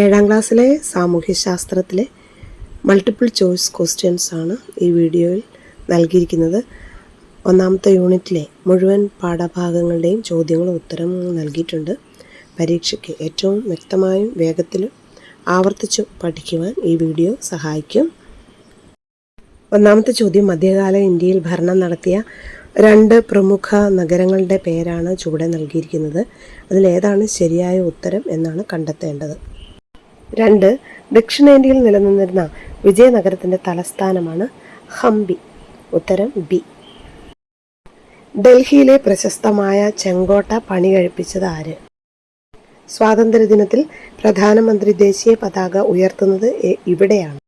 ഏഴാം ക്ലാസ്സിലെ സാമൂഹ്യശാസ്ത്രത്തിലെ multiple choice questions ആണ് ഈ വീഡിയോയിൽ നൽകിയിരിക്കുന്നത്. ഒന്നാമത്തെ യൂണിറ്റിലെ മുഴുവൻ പാഠഭാഗങ്ങളുടെയും ചോദ്യങ്ങളും ഉത്തരങ്ങളും നൽകിയിട്ടുണ്ട്. പരീക്ഷയ്ക്ക് ഏറ്റവും വ്യക്തമായും വേഗത്തിലും ആവർത്തിച്ചു പഠിക്കുവാൻ ഈ വീഡിയോ സഹായിക്കും. ഒന്നാമത്തെ ചോദ്യം മധ്യകാല ഇന്ത്യയിൽ ഭരണം നടത്തിയ രണ്ട് പ്രമുഖ നഗരങ്ങളുടെ പേരാണ് ചുവടെ നൽകിയിരിക്കുന്നത്. അതിലേതാണ് ശരിയായ ഉത്തരം എന്നാണ് കണ്ടെത്തേണ്ടത്. രണ്ട് ദക്ഷിണേന്ത്യയിൽ നിലനിന്നിരുന്ന വിജയനഗരത്തിന്റെ തലസ്ഥാനമാണ് ഹംബി ഉത്തരം ബി. ഡൽഹിയിലെ പ്രശസ്തമായ ചെങ്കോട്ട പണി കഴിപ്പിച്ചത് ആര്? സ്വാതന്ത്ര്യദിനത്തിൽ പ്രധാനമന്ത്രി ദേശീയ പതാക ഉയർത്തുന്നത് ഇവിടെയാണ്.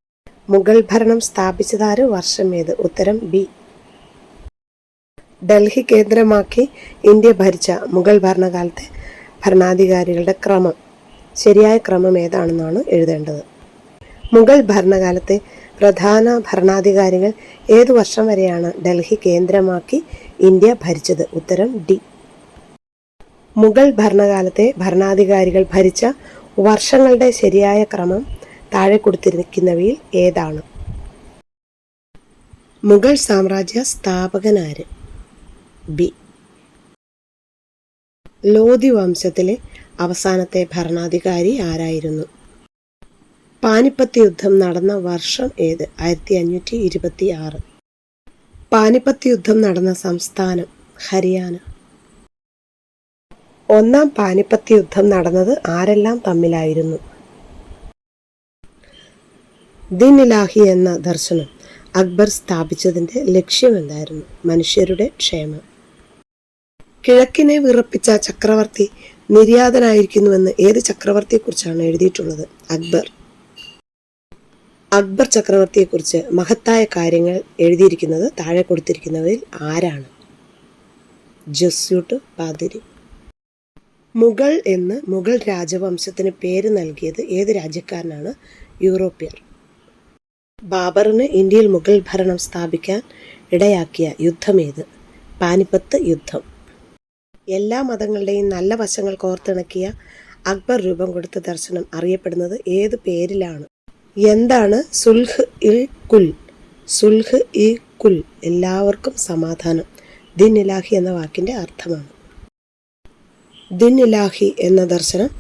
മുഗൾ ഭരണം സ്ഥാപിച്ചതാര് വർഷം ഏത്? ഉത്തരം ബി. ഡൽഹി കേന്ദ്രമാക്കി ഇന്ത്യ ഭരിച്ച മുഗൾ ഭരണകാലത്തെ ഭരണാധികാരികളുടെ ക്രമം. ശരിയായ ക്രമം ഏതാണെന്നാണ് എഴുതേണ്ടത്. മുഗൾ ഭരണകാലത്തെ പ്രധാന ഭരണാധികാരികൾ ഏതു വർഷം വരെയാണ് ഡൽഹി കേന്ദ്രമാക്കി ഇന്ത്യ ഭരിച്ചത്? ഉത്തരം ഡി. മുഗൾ ഭരണകാലത്തെ ഭരണാധികാരികൾ ഭരിച്ച വർഷങ്ങളുടെ ശരിയായ ക്രമം താഴെ കൊടുത്തിരിക്കുന്നവയിൽ ഏതാണ്? മുഗൾ സാമ്രാജ്യ സ്ഥാപകനാര്? ബി. ലോധി വംശത്തിലെ അവസാനത്തെ ഭരണാധികാരി ആരായിരുന്നു? പാനിപ്പത്ത് യുദ്ധം നടന്ന വർഷം ഏത്? ആയിരത്തി അഞ്ഞൂറ്റി ഇരുപത്തി ആറ് പാനിപ്പത്ത് യുദ്ധം നടന്ന സംസ്ഥാനം ഹരിയാന. ഒന്നാം പാനിപ്പത്ത് യുദ്ധം നടന്നത് ആരെല്ലാം തമ്മിലായിരുന്നു? ദിൻ ഇലാഹി എന്ന ദർശനം അക്ബർ സ്ഥാപിച്ചതിന്റെ ലക്ഷ്യം എന്തായിരുന്നു മനുഷ്യരുടെ ക്ഷേമം. കിഴക്കിനെ വിറപ്പിച്ച ചക്രവർത്തി നിര്യാതനായിരിക്കുന്നുവെന്ന് ഏത് ചക്രവർത്തിയെക്കുറിച്ചാണ് എഴുതിയിട്ടുള്ളത്? അക്ബർ. അക്ബർ ചക്രവർത്തിയെക്കുറിച്ച് മഹത്തായ കാര്യങ്ങൾ എഴുതിയിരിക്കുന്നത് താഴെ കൊടുത്തിരിക്കുന്നവരിൽ ആരാണ്? ജസ്യൂട്ട് പാതിരി. മുഗൾ എന്ന് മുഗൾ രാജവംശത്തിന് പേര് നൽകിയത് ഏത് രാജ്യക്കാരനാണ്? യൂറോപ്യർ. ബാബറിന് ഇന്ത്യയിൽ മുഗൾ ഭരണം സ്ഥാപിക്കാൻ ഇടയാക്കിയ യുദ്ധമേത് പാനിപ്പത്ത് യുദ്ധം. എല്ലാ മതങ്ങളുടെയും നല്ല വശങ്ങൾ കോർത്തിണക്കിയ അക്ബർ രൂപം കൊടുത്ത ദർശനം അറിയപ്പെടുന്നത് ഏത് പേരിലാണ്? എന്താണ് സുൽഹ് ഇൽ കുൽ? സുൽഹ് ഇ കുൽ. എല്ലാവർക്കും സമാധാനം. ദിൻ ഇലാഹി എന്ന വാക്കിന്റെ അർത്ഥമാണ്. ദിൻ ഇലാഹി എന്ന ദർശനം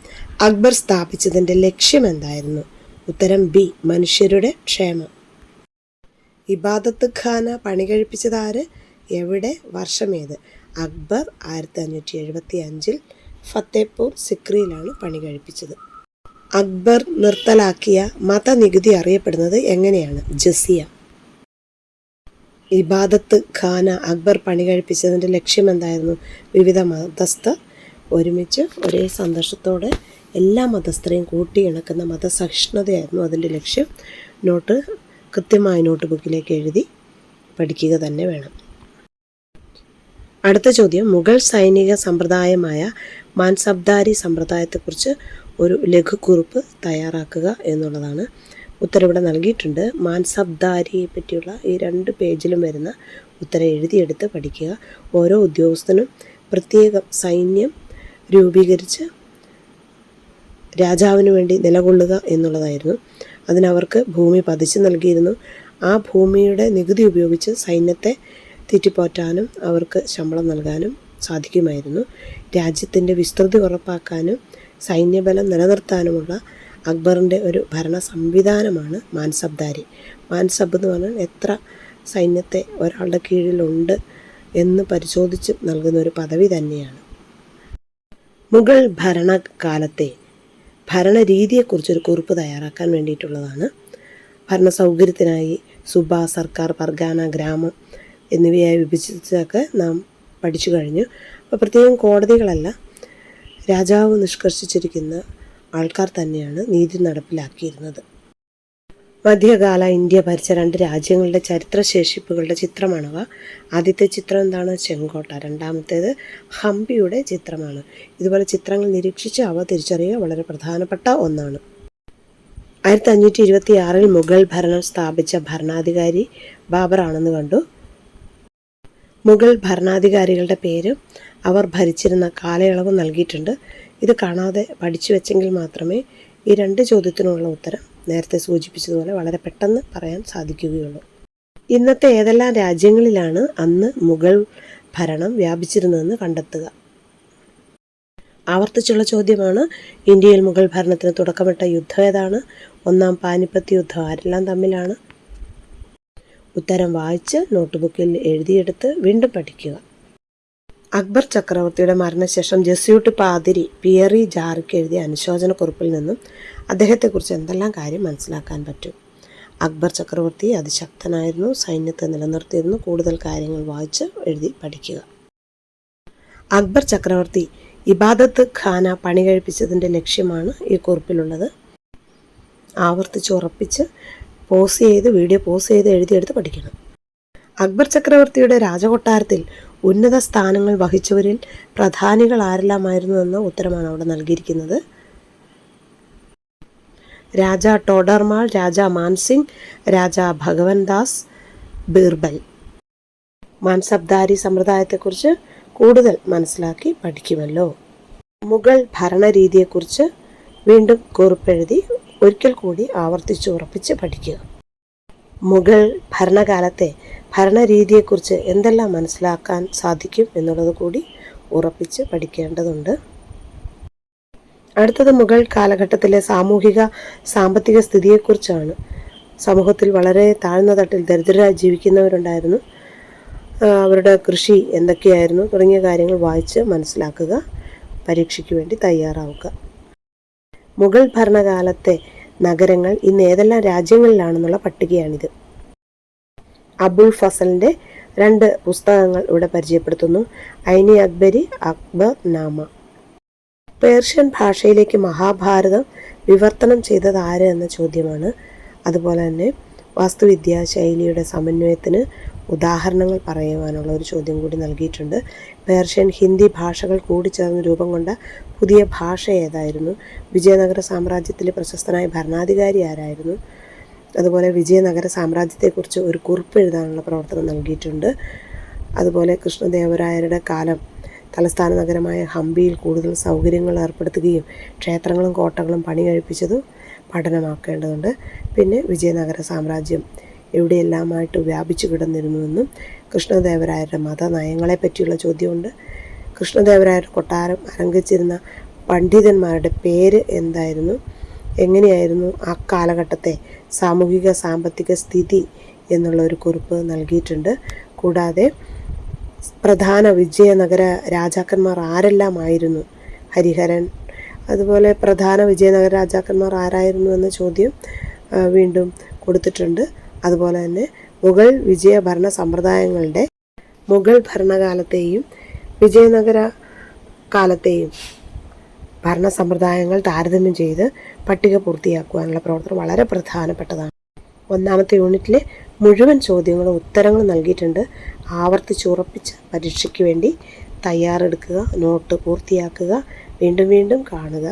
അക്ബർ സ്ഥാപിച്ചതിന്റെ ലക്ഷ്യം എന്തായിരുന്നു? ഉത്തരം ബി മനുഷ്യരുടെ ക്ഷേമം. ഇബാദത്ത് ഖാന പണി കഴിപ്പിച്ചതാര് എവിടെ? വർഷമേത്? അക്ബർ ആയിരത്തി അഞ്ഞൂറ്റി എഴുപത്തി അഞ്ചിൽ ഫത്തേപൂർ സിക്രിയിലാണ് പണി കഴിപ്പിച്ചത്. അക്ബർ നിർത്തലാക്കിയ മതനികുതി അറിയപ്പെടുന്നത് എങ്ങനെയാണ്? ജസിയ. ഇബാദത്ത് ഖാന അക്ബർ പണി കഴിപ്പിച്ചതിന്റെ ലക്ഷ്യം എന്തായിരുന്നു വിവിധ മതസ്ഥർ ഒരുമിച്ച് ഒരേ സന്തോഷത്തോടെ എല്ലാ മതസ്ഥരെയും കൂട്ടിയിണക്കുന്ന മതസഹിഷ്ണുതയായിരുന്നു അതിന്റെ ലക്ഷ്യം. നോട്ട് കൃത്യമായ നോട്ട് ബുക്കിലേക്ക് എഴുതി പഠിക്കുക തന്നെ വേണം. അടുത്ത ചോദ്യം മുഗൾ സൈനിക സമ്പ്രദായമായ മാൻസബ്ദാരി സമ്പ്രദായത്തെക്കുറിച്ച് ഒരു ലഘുക്കുറിപ്പ് തയ്യാറാക്കുക എന്നുള്ളതാണ് ഉത്തരവിടെ നൽകിയിട്ടുണ്ട്. മാൻസബ്ദാരിയെ പറ്റിയുള്ള ഈ രണ്ട് പേജിലും വരുന്ന ഉത്തരം എഴുതിയെടുത്ത് പഠിക്കുക. ഓരോ ഉദ്യോഗസ്ഥനും പ്രത്യേകം സൈന്യം രൂപീകരിച്ച് രാജാവിന് വേണ്ടി നിലകൊള്ളുക എന്നുള്ളതായിരുന്നു. അതിനവർക്ക് ഭൂമി പതിച്ചു നൽകിയിരുന്നു. ആ ഭൂമിയുടെ നികുതി ഉപയോഗിച്ച് സൈന്യത്തെ തീറ്റിപ്പോറ്റാനും അവർക്ക് ശമ്പളം നൽകാനും സാധിക്കുമായിരുന്നു. രാജ്യത്തിന്റെ വിസ്തൃതി ഉറപ്പാക്കാനും സൈന്യബലം നിലനിർത്താനുമുള്ള അക്ബറിന്റെ ഒരു ഭരണ സംവിധാനമാണ് മാൻസബ്ദാരി. മാൻസബ് എന്ന് പറഞ്ഞാൽ എത്ര സൈന്യത്തെ ഒരാളുടെ കീഴിലുണ്ട് എന്ന് പരിശോധിച്ച് നൽകുന്ന ഒരു പദവി തന്നെയാണ്. മുഗൾ ഭരണകാലത്തെ ഭരണരീതിയെക്കുറിച്ചൊരു കുറിപ്പ് തയ്യാറാക്കാൻ വേണ്ടിയിട്ടുള്ളതാണ്. ഭരണസൗകര്യത്തിനായി സുബ സർക്കാർ പർഗാന ഗ്രാമം എന്നിവയായി വിഭജിച്ചതൊക്കെ നാം പഠിച്ചു കഴിഞ്ഞു. അപ്പോൾ പ്രത്യേകം കോടതികളല്ല രാജാവ് നിഷ്കർഷിച്ചിരിക്കുന്ന ആൾക്കാർ തന്നെയാണ് നീതി നടപ്പിലാക്കിയിരുന്നത്. മധ്യകാല ഇന്ത്യ ഭരിച്ച രണ്ട് രാജ്യങ്ങളുടെ ചരിത്രശേഷിപ്പുകളുടെ ചിത്രമാണവ. ആദ്യത്തെ ചിത്രം എന്താണ്? ചെങ്കോട്ട. രണ്ടാമത്തേത് ഹംപിയുടെ ചിത്രമാണ്. ഇതുപോലെ ചിത്രങ്ങൾ നിരീക്ഷിച്ച് അവ തിരിച്ചറിയുക വളരെ പ്രധാനപ്പെട്ട ഒന്നാണ്. ആയിരത്തി അഞ്ഞൂറ്റി ഇരുപത്തി ആറിൽ മുഗൾ ഭരണം സ്ഥാപിച്ച ഭരണാധികാരി ബാബറാണെന്ന് കണ്ടു. മുഗൾ ഭരണാധികാരികളുടെ പേര് അവർ ഭരിച്ചിരുന്ന കാലയളവ് നൽകിയിട്ടുണ്ട്. ഇത് കാണാതെ പഠിച്ചു വെച്ചെങ്കിൽ മാത്രമേ ഈ രണ്ട് ചോദ്യത്തിനുള്ള ഉത്തരം നേരത്തെ സൂചിപ്പിച്ചതുപോലെ വളരെ പെട്ടെന്ന് പറയാൻ സാധിക്കുകയുള്ളൂ. ഇന്നത്തെ ഏതെല്ലാം രാജ്യങ്ങളിലാണ് അന്ന് മുഗൾ ഭരണം വ്യാപിച്ചിരുന്നതെന്ന് കണ്ടെത്തുക. ആവർത്തിച്ചുള്ള ചോദ്യമാണ് ഇന്ത്യയിൽ മുഗൾ ഭരണത്തിന് തുടക്കമിട്ട യുദ്ധം ഏതാണ്? ഒന്നാം പാനിപ്പത്ത് യുദ്ധം ആരെല്ലാം തമ്മിലാണ്? ഉത്തരം വായിച്ച് നോട്ട്ബുക്കിൽ എഴുതിയെടുത്ത് വീണ്ടും പഠിക്കുക. അക്ബർ ചക്രവർത്തിയുടെ മരണശേഷം ജസ്യൂട്ട് പാതിരി പിയറി ജാർക്ക് എഴുതിയ അനുശോചനക്കുറിപ്പിൽ നിന്നും അദ്ദേഹത്തെക്കുറിച്ച് എന്തെല്ലാം കാര്യം മനസ്സിലാക്കാൻ പറ്റും? അക്ബർ ചക്രവർത്തി അതിശക്തനായിരുന്നു സൈന്യത്തെ നിലനിർത്തിയിരുന്നു കൂടുതൽ കാര്യങ്ങൾ വായിച്ച് എഴുതി പഠിക്കുക. അക്ബർ ചക്രവർത്തി ഇബാദത്ത് ഖാന പണി കഴിപ്പിച്ചതിന്റെ ലക്ഷ്യമാണ് ഈ കുറിപ്പിലുള്ളത്. ആവർത്തിച്ച് ഉറപ്പിച്ച് പോസ് ചെയ്ത് വീഡിയോ പോസ് ചെയ്ത് എഴുതിയെടുത്ത് പഠിക്കണം. അക്ബർ ചക്രവർത്തിയുടെ രാജകൊട്ടാരത്തിൽ ഉന്നത സ്ഥാനങ്ങൾ വഹിച്ചവരിൽ പ്രധാനികൾ ആരെല്ലാമായിരുന്നു എന്ന ഉത്തരമാണ് അവിടെ നൽകിയിരിക്കുന്നത്. രാജ ടോഡർമാൾ രാജ മാൻസിംഗ് രാജ ഭഗവൻ ദാസ് ബീർബൽ. മാൻസബ്ദാരി സമ്പ്രദായത്തെക്കുറിച്ച് കൂടുതൽ മനസ്സിലാക്കി പഠിക്കുമല്ലോ. മുഗൾ ഭരണരീതിയെക്കുറിച്ച് വീണ്ടും കുറിപ്പെഴുതി ഒരിക്കൽ കൂടി ആവർത്തിച്ച് ഉറപ്പിച്ച് പഠിക്കുക. മുഗൾ ഭരണകാലത്തെ ഭരണരീതിയെക്കുറിച്ച് എന്തെല്ലാം മനസ്സിലാക്കാൻ സാധിക്കും എന്നുള്ളത് കൂടി ഉറപ്പിച്ച് പഠിക്കേണ്ടതുണ്ട്. അടുത്തത് മുഗൾ കാലഘട്ടത്തിലെ സാമൂഹിക സാമ്പത്തിക സ്ഥിതിയെക്കുറിച്ചാണ്. സമൂഹത്തിൽ വളരെ താഴ്ന്ന തട്ടിൽ ദരിദ്രരായി ജീവിക്കുന്നവരുണ്ടായിരുന്നു. അവരുടെ കൃഷി എന്തൊക്കെയായിരുന്നു തുടങ്ങിയ കാര്യങ്ങൾ വായിച്ച് മനസ്സിലാക്കുക പരീക്ഷയ്ക്ക് വേണ്ടി തയ്യാറാവുക. മുഗൾ ഭരണകാലത്തെ നഗരങ്ങൾ ഇന്ന് ഏതെല്ലാം രാജ്യങ്ങളിലാണെന്നുള്ള പട്ടികയാണിത്. അബുൽ ഫസലിന്റെ രണ്ട് പുസ്തകങ്ങൾ ഇവിടെ പരിചയപ്പെടുത്തുന്നു. ഐനി അക്ബരി അക്ബർ നാമ. പേർഷ്യൻ ഭാഷയിലേക്ക് മഹാഭാരതം വിവർത്തനം ചെയ്തത് ആര് എന്ന ചോദ്യമാണ്. അതുപോലെ തന്നെ വാസ്തുവിദ്യാ ശൈലിയുടെ സമന്വയത്തിന് ഉദാഹരണങ്ങൾ പറയുവാനുള്ള ഒരു ചോദ്യം കൂടി നൽകിയിട്ടുണ്ട്. പേർഷ്യൻ ഹിന്ദി ഭാഷകൾ കൂടിച്ചേർന്ന് രൂപം കൊണ്ട പുതിയ ഭാഷ ഏതായിരുന്നു? വിജയനഗര സാമ്രാജ്യത്തിലെ പ്രശസ്തനായ ഭരണാധികാരി ആരായിരുന്നു? അതുപോലെ വിജയനഗര സാമ്രാജ്യത്തെക്കുറിച്ച് ഒരു കുറിപ്പ് എഴുതാനുള്ള പ്രവർത്തനം നൽകിയിട്ടുണ്ട്. അതുപോലെ കൃഷ്ണദേവരായരുടെ കാലം തലസ്ഥാന നഗരമായ ഹംപിയിൽ കൂടുതൽ സൗകര്യങ്ങൾ ഏർപ്പെടുത്തുകയും ക്ഷേത്രങ്ങളും കോട്ടകളും പണി കഴിപ്പിച്ചതും പഠനമാക്കേണ്ടതുണ്ട്. പിന്നെ വിജയനഗര സാമ്രാജ്യം എവിടെയെല്ലാമായിട്ട് വ്യാപിച്ചു കിടന്നിരുന്നുവെന്നും കൃഷ്ണദേവരായരുടെ മതനയങ്ങളെ പറ്റിയുള്ള ചോദ്യമുണ്ട്. കൃഷ്ണദേവരായരുടെ കൊട്ടാരം അലങ്കരിച്ചിരുന്ന പണ്ഡിതന്മാരുടെ പേര് എന്തായിരുന്നു? എങ്ങനെയായിരുന്നു ആ കാലഘട്ടത്തെ സാമൂഹിക സാമ്പത്തിക സ്ഥിതി എന്നുള്ള ഒരു കുറിപ്പ് നൽകിയിട്ടുണ്ട്. കൂടാതെ പ്രധാന വിജയനഗര രാജാക്കന്മാർ ആരെല്ലാം ആയിരുന്നു ഹരിഹരൻ അതുപോലെ പ്രധാന വിജയനഗര രാജാക്കന്മാർ ആരായിരുന്നു എന്ന ചോദ്യം വീണ്ടും കൊടുത്തിട്ടുണ്ട്. അതുപോലെ തന്നെ മുഗൾ വിജയഭരണ സമ്പ്രദായങ്ങളുടെ മുഗൾ ഭരണകാലത്തെയും വിജയനഗര കാലത്തെയും ഭരണ സമ്പ്രദായങ്ങൾ താരതമ്യം ചെയ്ത് പട്ടിക പൂർത്തിയാക്കുവാനുള്ള പ്രവർത്തനം വളരെ പ്രധാനപ്പെട്ടതാണ്. ഒന്നാമത്തെ യൂണിറ്റിലെ മുഴുവൻ ചോദ്യങ്ങളും ഉത്തരങ്ങളും നൽകിയിട്ടുണ്ട്. ആവർത്തിച്ചുറപ്പിച്ച് പരീക്ഷയ്ക്ക് വേണ്ടി തയ്യാറെടുക്കുക നോട്ട് പൂർത്തിയാക്കുക വീണ്ടും വീണ്ടും കാണുക.